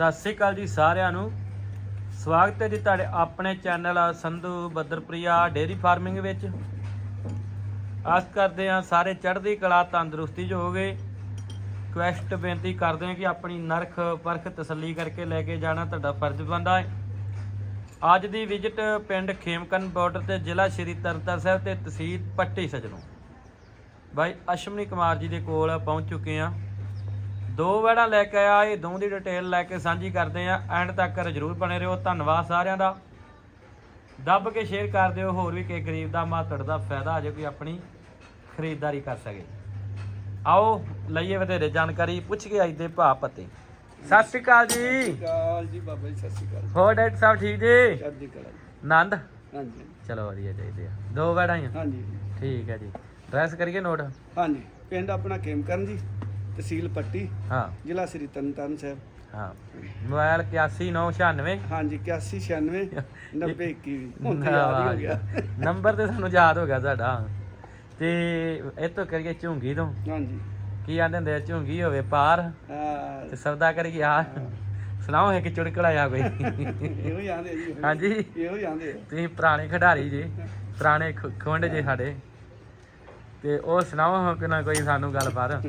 ਸਤਿ ਸ੍ਰੀ ਅਕਾਲ ਜੀ ਸਾਰਿਆਂ ਨੂੰ। ਸਵਾਗਤ ਹੈ ਜੀ ਤੁਹਾਡੇ ਆਪਣੇ ਚੈਨਲ ਸੰਧੂ ਬੱਦਰਪ੍ਰਿਆ ਡੇਅਰੀ ਫਾਰਮਿੰਗ ਵਿੱਚ। ਆਸ ਕਰਦੇ ਹਾਂ ਸਾਰੇ ਚੜ੍ਹਦੀ ਕਲਾ, ਤੰਦਰੁਸਤੀ ਚ ਹੋਵੇ ਕੁਐਸਟ ਬੇਨਤੀ ਕਰਦੇ ਹਾਂ ਕਿ ਆਪਣੀ ਨਰਖ ਪਰਖ ਤਸੱਲੀ ਕਰਕੇ ਲੈ ਕੇ ਜਾਣਾ ਤੁਹਾਡਾ ਫਰਜ਼ ਬਣਦਾ ਹੈ। ਅੱਜ ਦੀ ਵਿਜ਼ਿਟ ਪਿੰਡ ਖੇਮਕਨ ਬਾਰਡਰ ਤੇ ਜ਼ਿਲ੍ਹਾ ਸ਼੍ਰੀ ਤਰਨਤਾਰਨ ਸਾਹਿਬ ਤੇ ਤਹਿਸੀਲ ਪੱਟੀ ਸਜਣੋਂ। ਬਾਈ ਅਸ਼ਮਨੀ ਕੁਮਾਰ ਜੀ ਦੇ ਕੋਲ ਪਹੁੰਚ ਚੁੱਕੇ ਹਾਂ। ਦੋ ਵੜਾ ਲੈ ਕੇ ਆਇਆ ਇਹ ਦੋ ਦੀ ਡਿਟੇਲ ਲੈ ਕੇ ਸਾਂਝੀ ਕਰਦੇ ਆ ਐਂਡ ਤੱਕ ਜਰੂਰ ਬਣੇ ਰਹੋ ਧੰਨਵਾਦ ਸਾਰਿਆਂ ਦਾ। ਦੱਬ ਕੇ ਸ਼ੇਅਰ ਕਰ ਦਿਓ ਹੋਰ ਵੀ ਕਿਸੇ ਗਰੀਬ ਦਾ ਮਾਤੜ ਦਾ ਫਾਇਦਾ ਆ ਜੇ ਕੋਈ ਆਪਣੀ ਖਰੀਦਦਾਰੀ ਕਰ ਸਕੇ। ਆਓ ਲਈਏ ਵਧੇਰੇ ਜਾਣਕਾਰੀ ਪੁੱਛ ਕੇ ਅੱਜ ਦੇ ਭਾਅ ਪਤੇ। ਸਤਿ ਸ਼੍ਰੀ ਅਕਾਲ ਜੀ। ਕਾਲ ਜੀ ਬਾਬਾ ਜੀ ਸਤਿ ਸ਼੍ਰੀ ਅਕਾਲ ਹੋਰ ਡਾਕਟਰ ਸਾਹਿਬ ਠੀਕ ਜੀ? ਚੜ੍ਹਦੀ ਕਲਾ ਜੀ। ਆਨੰਦ ਹਾਂਜੀ। ਚਲੋ ਵਧੀਆ ਚਾਹੀਦੇ ਆ। ਦੋ ਵੜਾ ਹੀ ਆ। ਹਾਂਜੀ। ਠੀਕ ਹੈ ਜੀ। ਡਰੈਸ ਕਰੀਏ ਨੋਟ? ਹਾਂਜੀ। ਪਿੰਡ ਆਪਣਾ ਜੀ। ਤਹਿਸੀਲ ਪੱਟੀ ਹਾਂ। ਜ਼ਿਲ੍ਹਾ ਸ੍ਰੀ ਤਰਨਤਾਰਨ ਸਾਹਿਬ। ਹਾਂ। ਮੋਬਾਈਲ 8196 ਹਾਂਜੀ 8196 90 21 ਹੁਣ ਤਾਂ ਯਾਦ ਹੀ ਹੋ ਗਿਆ। ਨੰਬਰ ਤੇ ਸਾਨੂੰ ਯਾਦ ਹੋ ਗਿਆ ਸਾਡਾ ਤੇ ਇਹ ਤੋਂ ਕਰੀਏ ਝੁੰਗੀ ਤੋਂ। ਹਾਂਜੀ। ਕੀ ਆਂਦੇ ਹੁੰਦੇ ਆ? ਝੁੰਗੀ ਹੋਵੇ ਪਾਰ। ਆ ਤੇ ਸੌਦਾ ਕਰੀਏ ਆ। ਸੁਣਾਓ ਇੱਕ ਚੁੜਕੜਾ ਆ ਕੋਈ। ਇਹੋ ਹੀ ਆਂਦੇ ਜੀ। ਇਹੋ ਹੀ- ਹਾਂਜੀ ਇਹੋ ਤੁਸੀਂ ਪੁਰਾਣੇ ਖਿਡਾਰੀ ਜੀ। ਪੁਰਾਣੇ ਖੁੰਡ ਜੇ ਸਾਡੇ। ਤੇ ਉਹ ਸੁਣਾਓ ਕਿ ਨਾ ਕੋਈ ਸਾਨੂੰ ਗੱਲ ਬਾਰ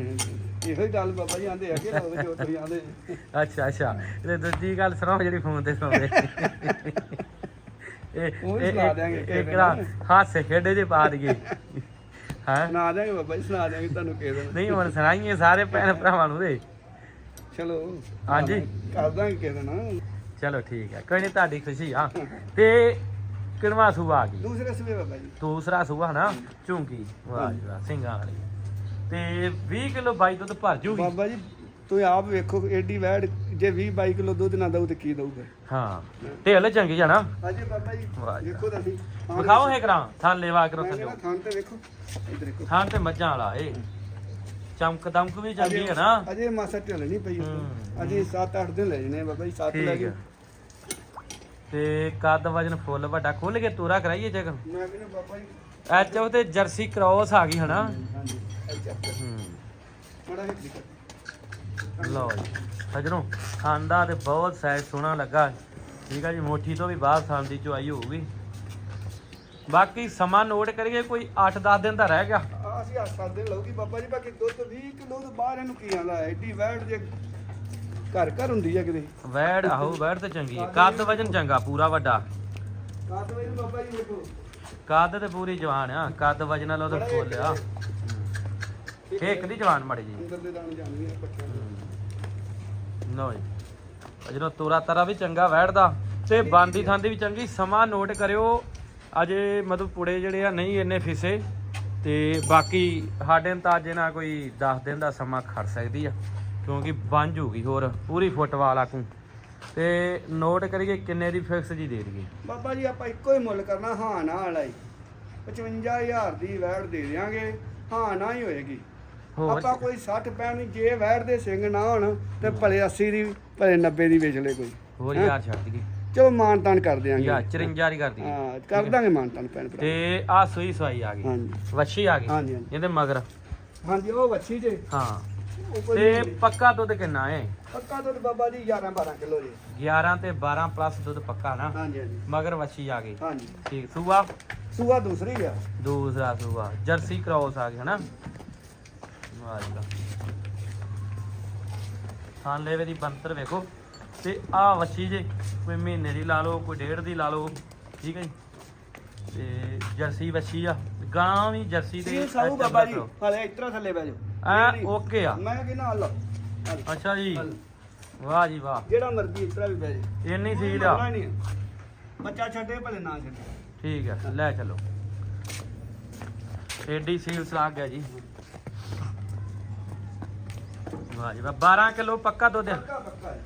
ਇਹੋ ਹੀ ਗੱਲ ਬਾਬਾ ਜੀ ਆਂਦੇ ਆ ਕਿ ਲੋਕ ਜੋ ਤੁਸੀਂ ਆਂਦੇ। ਅੱਛਾ ਅੱਛਾ। ਤੇ ਦੂਜੀ ਗੱਲ ਸੁਣਾਓ ਜਿਹੜੀ ਫੋਨ ਤੇ ਸੁਣਾਉਂਦੇ ਇਹ ਉਹ ਵੀ ਇਹ- ਸੁਣਾ ਦਿਆਂਗੇ ਇਹ ਕਿਸੇ ਕਿਹੜਾ ਦਿਨ। ਹਾਸੇ ਖੇਡੇ ਜੇ ਪਾ ਦਈਏ। ਹਾਂ? ਸੁਣਾ ਦਿਆਂਗੇ ਬਾਬਾ ਜੀ ਸੁਣਾ ਦਿਆਂਗੇ ਤੁਹਾਨੂੰ ਕਿਸੇ ਦਿਨ। ਨਹੀਂ ਹੁਣ ਸੁਣਾਈਏ ਸਾਰੇ ਭੈਣ ਭਰਾਵਾਂ ਨੂੰ ਦੇ ਚਲੋ ਹਾਂਜੀ। ਕਰ ਦਾਂਗੇ ਕਿਸੇ ਦਿਨ। ਚਲੋ ਠੀਕ ਹੈ ਕੋਈ ਨਹੀਂ ਤੁਹਾਡੀ ਖੁਸ਼ੀ ਆ। ਤੇ ਕਿਣਵਾ ਸੂਆ ਆ ਗਈ? ਦੂਸਰੇ ਸਵੇ ਬਾਬਾ ਜੀ। ਦੂਸਰਾ ਸੂਆ ਨਾ ਝੁੰਕੀ ਵਾਹ ਜੀ ਵਾਹ ਸਿੰਘਾਂ ਵਾਲੀ। ਤੇ 20 ਕਿਲੋ ਬਾਈ ਦੁੱਧ ਭਰ ਜੂਗੀ। ਬਾਬਾ ਜੀ ਤੁਸੀਂ ਆਪ ਵੇਖੋ ਏਡੀ ਵੈੜ ਜੇ 20 22 ਕਿਲੋ ਦੁੱਧ ਨਾ ਦਊ ਤੇ ਕੀ ਦਊਗਾ? ਹਾਂ ਢੇਲ ਚੰਗੀ ਜਾਣਾ ਹਾਂਜੀ ਬਾਬਾ ਜੀ। ਵੇਖੋ ਤੁਸੀਂ। ਥਾਂ ਵਿਖਾਓ ਹੈ ਕਰਾਂ ਥਾਂ ਲੈਵਾ ਕਰੋ ਥੱਲੇ। ਥਾਂ ਤੇ ਵੇਖੋ ਇੱਧਰ ਦੇਖੋ। ਥਾਂ ਤੇ ਮੱਝਾਂ ਵਾਲਾ ਏ ਚਮਕ ਦਮਕ ਵੀ ਚੰਗੀ ਹੈ ਨਾ? ਅਜੇ ਮਾਸਾ ਢਿੱਲ ਨਹੀਂ ਪਈ। ਅਜੇ 7-8 ਦਿਨ ਲੈ ਜਣੇ ਬਾਬਾ ਜੀ 7 ਲੈ ਗਏ ਤੇ ਕੱਦ ਵਜਨ ਫੁੱਲ ਵੱਡਾ ਖੁੱਲ ਕੇ ਤੂਰਾ ਕਰਾਈਏ ਚੈੱਕ? ਮੈਂ ਕਹਿੰਦਾ ਬਾਬਾ ਜੀ ਐਚ ਉਹ ਤੇ ਜਰਸੀ ਕ੍ਰੋਸ ਆ ਗਈ ਹਨਾ? ਹੂੰ ਥੋੜਾ ਲਓ ਜੀ ਸਜਣੋ ਖਾਂਦਾ ਤੇ ਬਹੁਤ ਸਾਈਜ਼ ਸੋਹਣਾ ਲੱਗਾ। ਠੀਕ ਆ ਜੀ ਮੋਠੀ ਤੋਂ ਵੀ ਬਾਹਰ ਥਾਂ ਦੀ ਚੁਆਈ ਹੋਊਗੀ। ਬਾਕੀ ਸਮਾਂ ਨੋਟ ਕਰੀਏ ਕੋਈ 8-10 ਦਿਨ ਦਾ ਰਹਿ ਗਿਆ। ਆ ਅਸੀਂ 8-7 ਦਿਨ ਲਊਗੀ ਬਾਬਾ ਜੀ ਬਾਕੀ ਦੁੱਧ 20 ਕਿਲੋ ਤੋਂ ਬਾਹਰ ਇਹਨੂੰ ਕੀ ਆਂਦਾ ਐਡੀ ਵੈੜ ਜੇ ਘਰ ਘਰ ਹੁੰਦੀ ਆ ਕਿਤੇ। ਵੈੜ ਆਹੋ ਵੈੜ ਤੇ ਚੰਗੀ ਹੈ ਕੱਦ ਵਜਨ ਚੰਗਾ ਪੂਰਾ ਵੱਡਾ। ਕਾਤ ਵੇ ਬਾਬਾ ਜੀ ਵੇਖੋ ਕੱਦ ਤੇ ਪੂਰੀ ਜਵਾਨ ਆ ਕੱਦ ਵਜਨ ਨਾਲੋਂ ਤਾਂ ਫੁੱਲ ਆ। ਇੱਕ ਦੀ ਜਵਾਨ ਮੜੀ ਜੀ। ਅੰਦਰ ਦੇ ਦਾਣੇ ਜਾਂਦੇ ਆ ਪੱਠਿਆਂ ਦੇ। ਲਓ ਜੀ। ਜਦੋਂ ਤੋਰਾ ਤਰਾ ਵੀ ਚੰਗਾ ਵੈੜਦਾ ਤੇ ਬਾਂਦੀ ਥਾਂਦੀ ਵੀ ਚੰਗੀ ਸਮਾਂ ਨੋਟ ਕਰਿਓ। ਅਜੇ ਮਤਲਬ ਪੁੜੇ ਜਿਹੜੇ ਆ ਨਹੀਂ ਇੰਨੇ ਫਿਸੇ ਤੇ ਬਾਕੀ ਸਾਡੇ ਅੰਦਾਜ਼ੇ ਨਾਲ ਕੋਈ 10 ਦਿਨ ਦਾ ਸਮਾਂ ਖੜ ਸਕਦੀ ਆ ਕਿਉਂਕਿ ਬਣ ਜੂਗੀ ਹੋਰ ਪੂਰੀ ਫੁੱਟਵਾਲ ਆਕੂ ਤੇ ਨੋਟ ਕਰੀਏ ਕਿੰਨੇ ਦੀ ਫਿਕਸ ਜੀ ਦੇ ਦਈਏ। ਬਾਬਾ ਜੀ ਆਪਾਂ ਇੱਕੋ ਹੀ ਮੁੱਲ ਕਰਨਾ ਹਾਂ ਨਾ ਵਾਲਾ ਹੀ। 55000 ਦੀ ਵੈੜ ਦੇ ਦਿਆਂਗੇ ਹਾਂ ਨਾ ਹੀ ਹੋਏਗੀ। ਆਪਾਂ ਕੋਈ 60 ਪੈਣ ਜੇ ਵੈੜ ਦੇ ਸਿੰਘ ਨਾ ਹੋਣ ਤੇ ਭਲੇ 80 ਦੀ ਭਲੇ 90 ਦੀ ਵੇਚ ਲੈ ਕੋਈ। ਹੋਰ ਹੈਂ? ਯਾਰ ਛੱਡ ਦਈਏ। ਚਲੋ ਮਾਨਤਾਨ ਕਰ ਦਿਆਂਗੇ। ਯਾਰ 54 ਹੀ ਕਰ ਦਈਏ। ਹਾਂ ਕਰ ਦਾਂਗੇ ਮਾਨਤਾਨ ਭੈਣ ਭਰਾ। ਤੇ ਆ ਸੂਈ ਸਵਾਈ ਆ ਗਈ। ਹਾਂਜੀ। ਵੱਛੀ ਆ ਗਈ। ਹਾਂਜੀ ਇਹਦੇ ਮਗਰ। ਹਾਂਜੀ ਉਹ ਵੱਛੀ ਜੇ। ਹਾਂ। ਤੇ। ਪੱਕਾ ਦੁੱਧ ਕਿੰਨਾ ਏ? ਪੱਕਾ ਦੁੱਧ ਬਾਬਾ ਜੀ 11 12 ਕਿਲੋ ਜੀ। 11 ਤੇ 12 ਪਲੱਸ ਦੁੱਧ ਪੱਕਾ ਨਾ। ਹਾਂਜੀ ਹਾਂਜੀ। ਮਗਰ ਵੱਛੀ ਆ ਗਈ। ਹਾਂਜੀ। ਠੀਕ ਸੂਆ? ਸੂਆ ਦੂਸਰੀ ਆ। ਦੂਸਰਾ ਸੂਆ। ਜਰਸੀ ਕ੍ਰੋਸ ਆ ਗਿਆ ਹਨਾ? ਵਾਹ ਜੀ ਵਾਹ ਥਾਂ ਲੈਵੇ ਦੀ ਬੰਤਰ ਵੇਖੋ। ਤੇ ਆ ਵੱਛੀ ਜੇ ਕੋਈ ਮਹੀਨੇ ਦੀ ਲਾ ਲਓ ਕੋਈ ਡੇਢ ਦੀ ਲਾ ਲਓ ਠੀਕ ਹੈ ਜੀ? ਤੇ ਜਰਸੀ ਵੱਛੀ ਆ ਗਾਂ ਵੀ ਜਰਸੀ ਦੇ ਸੀ ਸਾਊ ਬਾਬਾ ਜੀ ਹਲੇ ਇਤਰਾ ਥੱਲੇ ਬਹਿ ਜਾਓ। ਓਕੇ ਆ। ਮੈਂ ਕਹਿੰਦਾ ਹਲ। ਅੱਛਾ ਜੀ। ਵਾਹ ਜੀ ਵਾਹ। ਜਿਹੜਾ ਮਰਜ਼ੀ ਇਤਰਾ ਵੀ ਬਹਿ ਜਾ ਇੰਨੀ ਸੀਲ ਆ। ਹੀ ਹੈ। ਬੱਚਾ ਛੱਡੇ ਭਲੇ ਨਾ ਛੱਡੇ। ਠੀਕ ਹੈ ਲੈ ਚਲੋ। ਏਡੀ ਸੀਲਸ ਲੱਗ ਗਿਆ ਜੀ। ਵਾਹ ਜੀ ਵਾਹ। 12 ਕਿਲੋ ਪੱਕਾ ਦੁੱਧ ਹੈ। ਪੱਕਾ ਪੱਕਾ ਹੈ।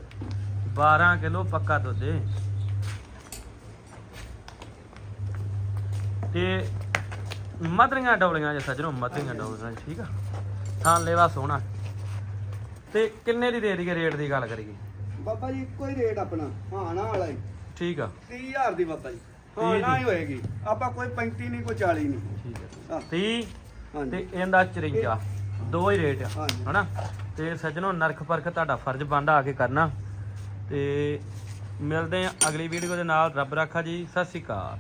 12 ਕਿਲੋ ਪੱਕਾ ਦੁੱਧ ਹੈ। ਤੇ ਮਧਰੀਆਂ ਡੌਲੀਆਂ ਜੇ ਸਜਣੋ ਮਧਰੀਆਂ ਡੌਲੀਆਂ ਠੀਕ ਆ? ਥਾਂ ਲੈਵਾ ਸੋਹਣਾ। ਤੇ ਕਿੰਨੇ ਦੀ ਦੇ ਦਈਏ ਰੇਟ ਦੀ ਗੱਲ ਕਰੀਏ? ਬਾਬਾ ਜੀ ਇੱਕੋ ਹੀ ਰੇਟ ਆਪਣਾ ਹਾਂ ਨਾ ਵਾਲਾ ਹੀ। ਠੀਕ ਆ। 30000 ਦੀ ਬਾਬਾ ਜੀ। ਹਾਂ ਤੀਹ ਨਾ ਦੀ। ਹੀ ਹੋਏਗੀ। ਆਪਾਂ ਕੋਈ 35 ਨਹੀਂ ਕੋਈ 40 ਨਹੀਂ। ਠੀਕ ਹੈ ਹਾਂ। 30 ਹਾਂਜੀ। ਤੇ ਇਹਦਾ 54 ਦੋ ਹੀ ਰੇਟ ਆ ਹਾਂਜੀ। ਹਨਾ? ਤੇ ਸੱਜਣੋ ਨਰਖ ਪਰਖ ਤੁਹਾਡਾ ਫਰਜ਼ ਬਣਦਾ ਆ ਕੇ ਕਰਨਾ। ਤੇ ਮਿਲਦੇ ਹਾਂ ਅਗਲੀ ਵੀਡੀਓ ਦੇ ਨਾਲ। ਰੱਬ ਰਾਖਾ ਜੀ ਸਤਿ ਸ਼੍ਰੀ ਅਕਾਲ।